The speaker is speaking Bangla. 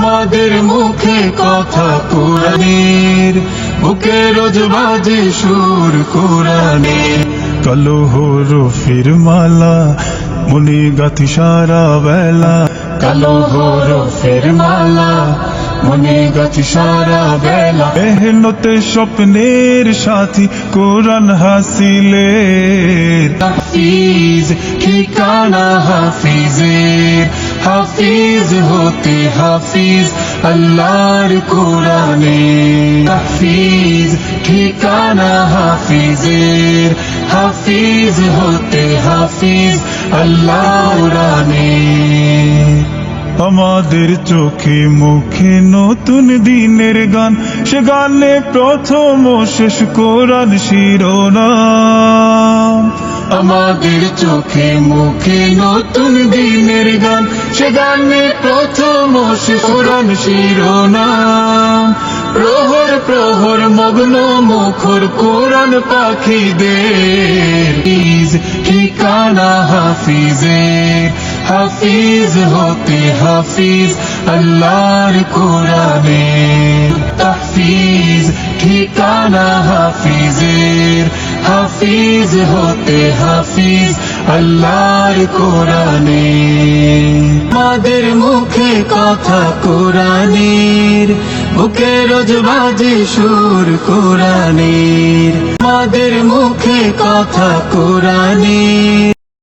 আমাদের মুখে কথা কোরআনের বুকে রোজ বাজে সুর কোরআনের। কালো হরফের মালা মনে গাথি সারা বেলা। কালো হরফের মালা মনে গাছি সারা বেলা। মেহনতে স্বপ্নের সাথী কোরআন হাসিলের। হাফিজ ঠিকানা হাফিজের। হাফিজ হতে হাফিজ, আল্লাহর কোরআনে। হাফিজ, ঠিকানা হাফিজের। হাফিজ হতে হাফিজ কোরআনে আমাদের চোখে মুখে নতুন দিনের গান, সে গানে প্রথম শেষ কোরআন শিরোনাম। আমাদের চোখে মুখে নতুন দিনের গান। সে গানে প্রথম শিশুরান শিরোনাম। প্রহর প্রহর, মগ্ন মুখর কোরআন পাখিদের। ঠিকানা হাফিজের। হাফিজ হতে হাফিজ আল্লাহর কোরআনে তাহফিজ, ঠিকানা হাফিজের। হাফিজ, হতে হাফিজ, আল্লাহর কোরআনে। মাদের মুখে কথা কোরআনের বুকে রোজ বাজে সুর কোরআনের। মাদের মুখে কথা কোরআনের।